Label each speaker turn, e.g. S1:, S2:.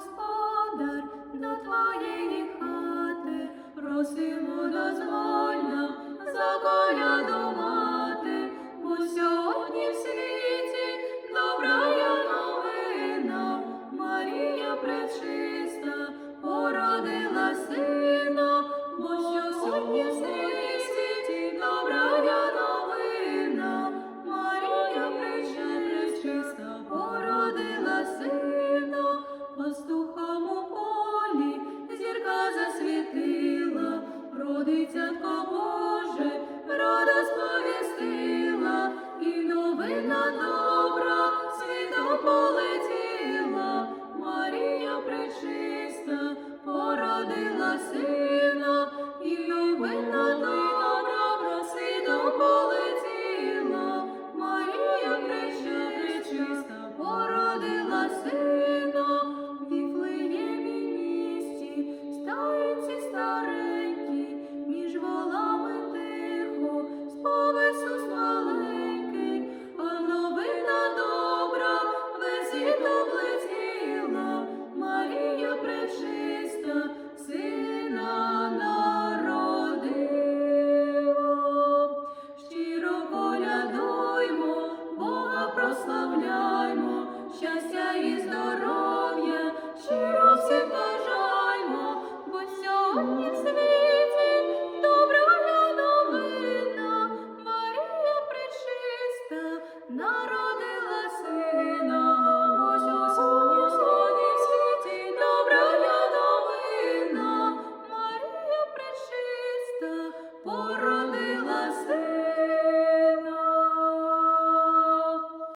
S1: Господар, до твоєї хати, просимо дозволь нам заколядувати, бо сьогодні в світі добра я новина, Марія пречиста породила сина, родицятко Боже, рада сповістила, і новина добра світом полетіла, Марія пречиста породила сина, і новина добра світом полетіла, Марія пречиста породила сина.